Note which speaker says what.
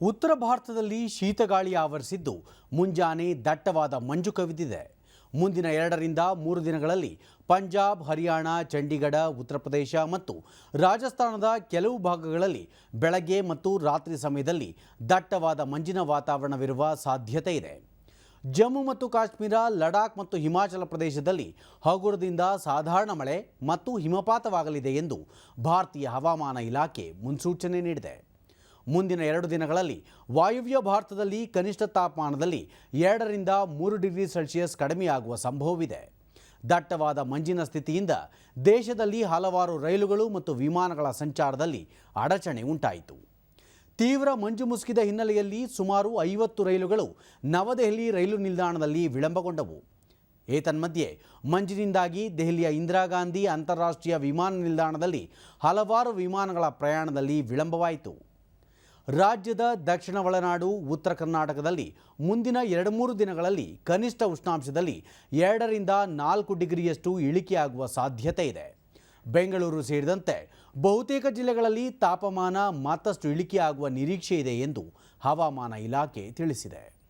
Speaker 1: ಉತ್ತರ ಭಾರತದಲ್ಲಿ ಶೀತಗಾಳಿ ಆವರಿಸಿದ್ದು, ಮುಂಜಾನೆ ದಟ್ಟವಾದ ಮಂಜು ಕವಿದಿದೆ. ಮುಂದಿನ ಎರಡರಿಂದ ಮೂರು ದಿನಗಳಲ್ಲಿ ಪಂಜಾಬ್, ಹರಿಯಾಣ, ಚಂಡೀಗಢ, ಉತ್ತರ ಪ್ರದೇಶ ಮತ್ತು ರಾಜಸ್ಥಾನದ ಕೆಲವು ಭಾಗಗಳಲ್ಲಿ ಬೆಳಗ್ಗೆ ಮತ್ತು ರಾತ್ರಿ ಸಮಯದಲ್ಲಿ ದಟ್ಟವಾದ ಮಂಜಿನ ವಾತಾವರಣವಿರುವ ಸಾಧ್ಯತೆ ಇದೆ. ಜಮ್ಮು ಮತ್ತು ಕಾಶ್ಮೀರ, ಲಡಾಖ್ ಮತ್ತು ಹಿಮಾಚಲ ಪ್ರದೇಶದಲ್ಲಿ ಹಗುರದಿಂದ ಸಾಧಾರಣ ಮಳೆ ಮತ್ತು ಹಿಮಪಾತವಾಗಲಿದೆ ಎಂದು ಭಾರತೀಯ ಹವಾಮಾನ ಇಲಾಖೆ ಮುನ್ಸೂಚನೆ ನೀಡಿದೆ. ಮುಂದಿನ ಎರಡು ದಿನಗಳಲ್ಲಿ ವಾಯುವ್ಯ ಭಾರತದಲ್ಲಿ ಕನಿಷ್ಠ ತಾಪಮಾನದಲ್ಲಿ ಎರಡರಿಂದ ಮೂರು ಡಿಗ್ರಿ ಸೆಲ್ಸಿಯಸ್ ಕಡಿಮೆಯಾಗುವ ಸಂಭವವಿದೆ. ದಟ್ಟವಾದ ಮಂಜಿನ ಸ್ಥಿತಿಯಿಂದ ದೇಶದಲ್ಲಿ ಹಲವಾರು ರೈಲುಗಳು ಮತ್ತು ವಿಮಾನಗಳ ಸಂಚಾರದಲ್ಲಿ ಅಡಚಣೆ ಉಂಟಾಯಿತು. ತೀವ್ರ ಮಂಜು ಮುಸುಕಿದ ಹಿನ್ನೆಲೆಯಲ್ಲಿ ಸುಮಾರು ಐವತ್ತು ರೈಲುಗಳು ನವದೆಹಲಿ ರೈಲು ನಿಲ್ದಾಣದಲ್ಲಿ ವಿಳಂಬಗೊಂಡವು. ಏತನ್ಮಧ್ಯೆ ಮಂಜಿನಿಂದಾಗಿ ದೆಹಲಿಯ ಇಂದಿರಾ ಗಾಂಧಿ ಅಂತಾರಾಷ್ಟ್ರೀಯ ವಿಮಾನ ನಿಲ್ದಾಣದಲ್ಲಿ ಹಲವಾರು ವಿಮಾನಗಳ ಪ್ರಯಾಣದಲ್ಲಿ ವಿಳಂಬವಾಯಿತು. ರಾಜ್ಯದ ದಕ್ಷಿಣ ಒಳನಾಡು, ಉತ್ತರ ಕರ್ನಾಟಕದಲ್ಲಿ ಮುಂದಿನ ಎರಡು ಮೂರು ದಿನಗಳಲ್ಲಿ ಕನಿಷ್ಠ ಉಷ್ಣಾಂಶದಲ್ಲಿ ಎರಡರಿಂದ ನಾಲ್ಕು ಡಿಗ್ರಿಯಷ್ಟು ಇಳಿಕೆಯಾಗುವ ಸಾಧ್ಯತೆ ಇದೆ. ಬೆಂಗಳೂರು ಸೇರಿದಂತೆ ಬಹುತೇಕ ಜಿಲ್ಲೆಗಳಲ್ಲಿ ತಾಪಮಾನ ಮತ್ತಷ್ಟು ಇಳಿಕೆಯಾಗುವ ನಿರೀಕ್ಷೆ ಇದೆ ಎಂದು ಹವಾಮಾನ ಇಲಾಖೆ ತಿಳಿಸಿದೆ.